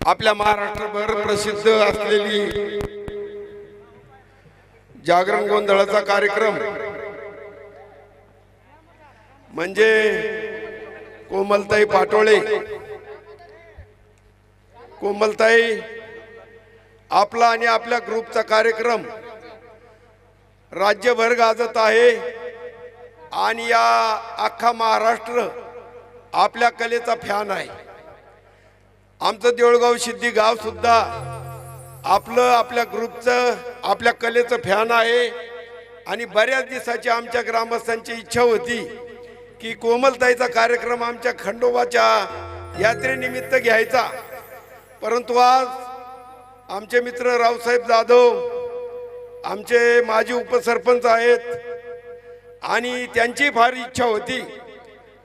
आपल्या महाराष्ट्रभर प्रसिद्ध असलेली जागरण गोंधळाचा कार्यक्रम म्हणजे कोमलताई पाटोळे. कोमलताई आपला आणि आपल्या ग्रुपचा कार्यक्रम राज्यभर गाजत आहे आणि या अख्खा महाराष्ट्र आपल्या कलेचा फॅन आहे. आमचं देऊळगाव सिद्धी गाव सुद्धा आपलं आपल्या ग्रुपचं आपल्या कलेचं फॅन आहे. आणि बऱ्याच दिवसाची आमच्या ग्रामस्थांची इच्छा होती की कोमलताईचा कार्यक्रम आमच्या खंडोबाच्या यात्रेनिमित्त घ्यायचा. परंतु आज आमचे मित्र रावसाहेब जाधव आमचे माजी उपसरपंच आहेत आणि त्यांची फार इच्छा होती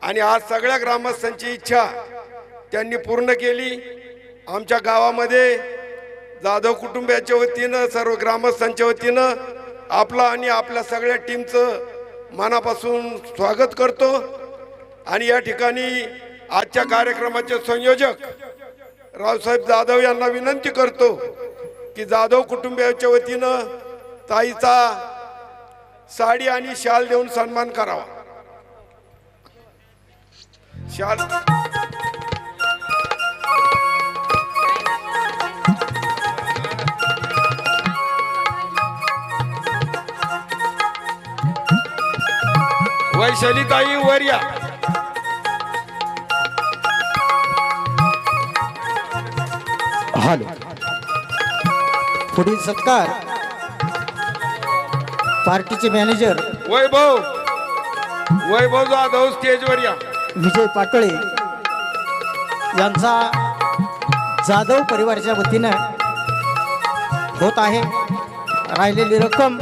आणि आज सगळ्या ग्रामस्थांची इच्छा त्यांनी पूर्ण केली. आमच्या गावामध्ये जाधव कुटुंबियाच्या वतीनं सर्व ग्रामस्थांच्या वतीनं आपला आणि आपल्या सगळ्या टीमचं मनापासून स्वागत करतो. आणि या ठिकाणी आजच्या कार्यक्रमाचे संयोजक रावसाहेब जाधव यांना विनंती करतो की जाधव कुटुंबियाच्या वतीनं ताईचा साडी आणि शाल देऊन सन्मान करावा. शाल वैशालीताई वर या. हॅलो. पुढील सत्कार पार्टीचे मॅनेजर वैभव. वैभव जाधव स्टेजवर या. विजय पाटोळे यांचा जाधव परिवाराच्या वतीनं होत आहे राहिलेली रक्कम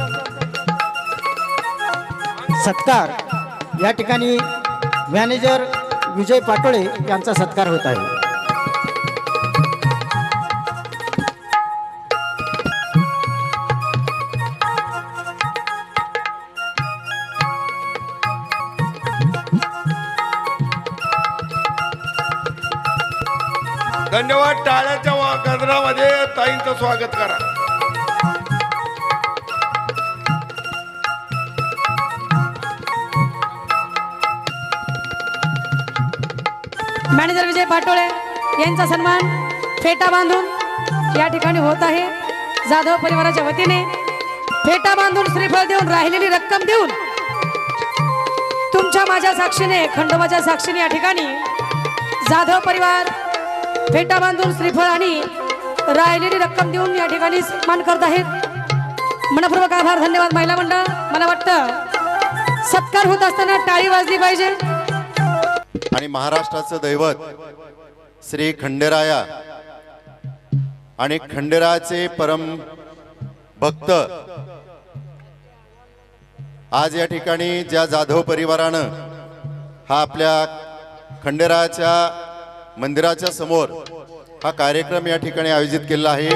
सत्कार. या ठिकाणी मॅनेजर विजय पाटोळे यांचा सत्कार होत आहे. धन्यवाद टाळ्याच्या गजरामध्ये. ताईंचं स्वागत करा. मॅनेजर विजय पाटोळे यांचा सन्मान फेटा बांधून या ठिकाणी होत आहे. जाधव परिवाराच्या वतीने फेटा बांधून श्रीफळ देऊन राहिलेली रक्कम देऊन तुमच्या माझ्या साक्षीने खंडोबाच्या साक्षीने या ठिकाणी जाधव परिवार फेटा बांधून श्रीफळ आणि राहिलेली रक्कम देऊन या ठिकाणी सन्मान करत आहेत. मनपूर्वक आभार धन्यवाद महिला मंडळ. मला वाटतं सत्कार होत असताना टाळी वाजली पाहिजे. आणि महाराष्ट्राचं दैवत श्री खंडेराया आणि खंडेरायाचे परम भक्त आज या ठिकाणी ज्या जाधव परिवारानं हा आपल्या खंडेरायाच्या मंदिराच्या समोर हा कार्यक्रम या ठिकाणी आयोजित केलेला आहे.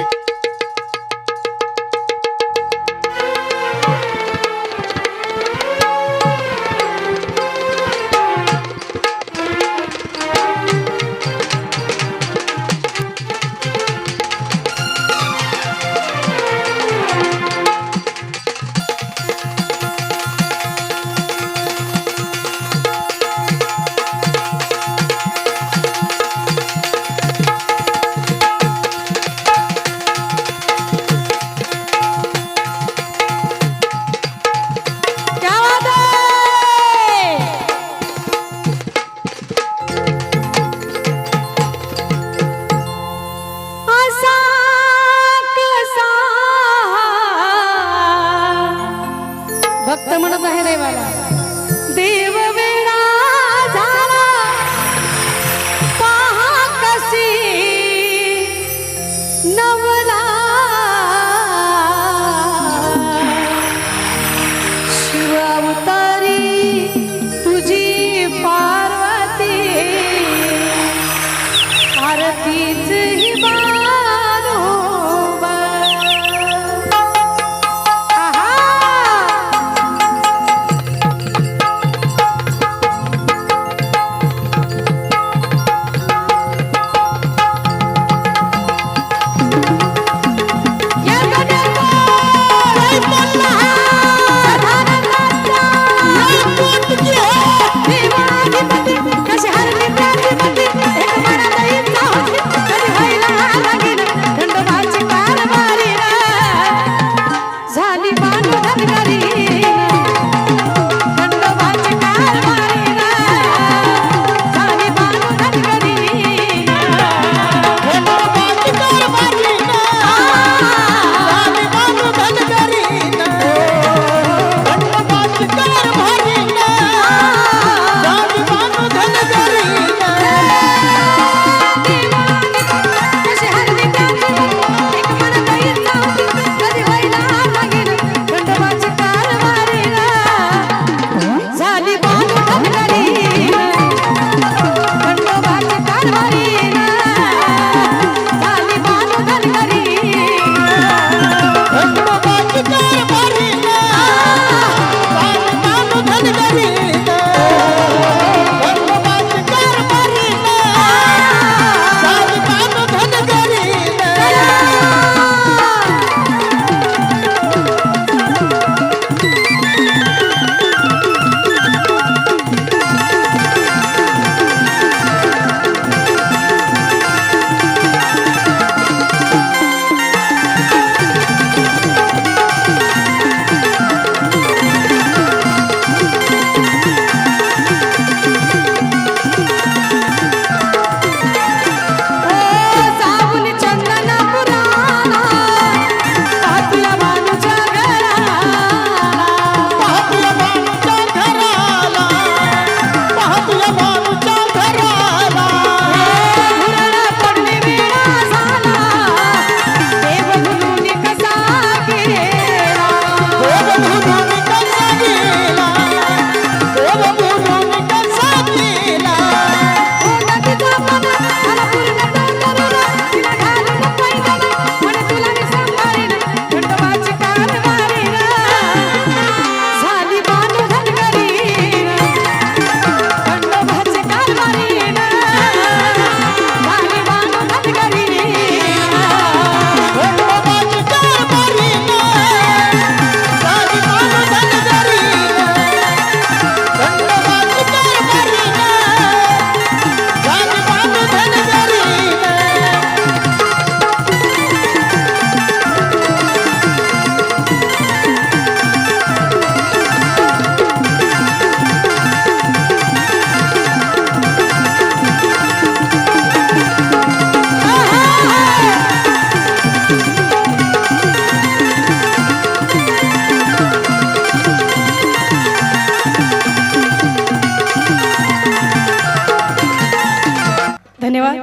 धन्यवाद.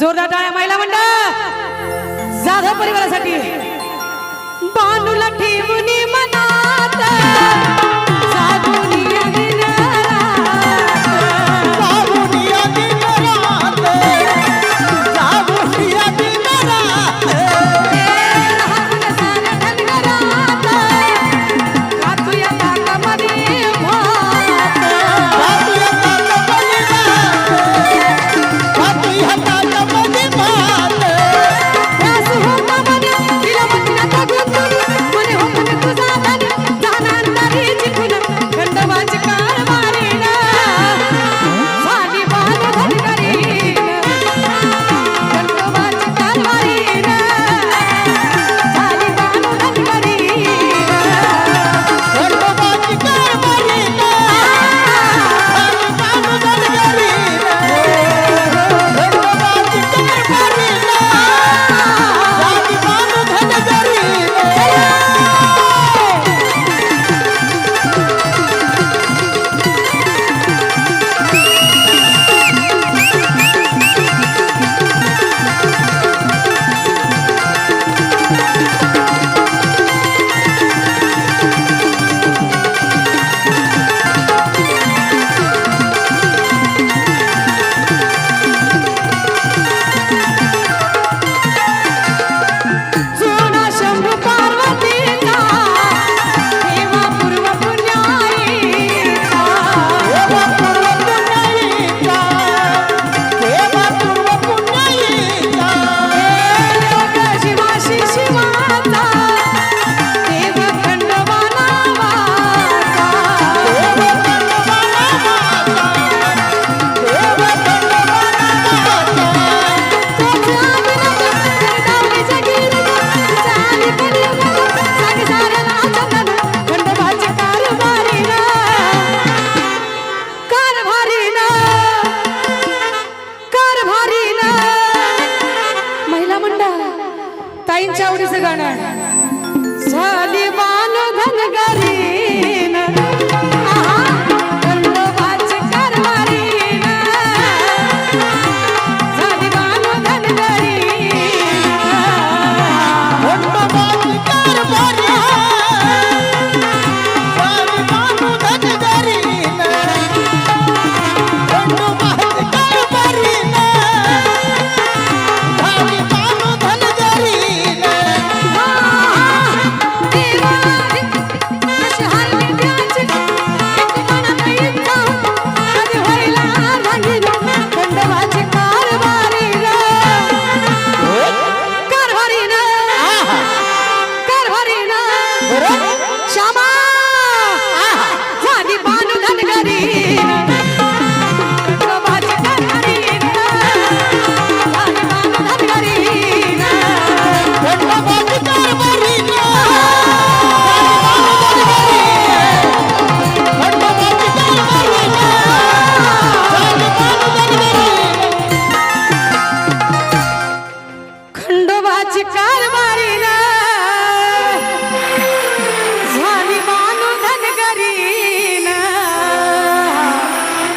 जोरदार टाळ्या महिला मंडळ. जाधव परिवारासाठी. बानूला ठेवून मनात.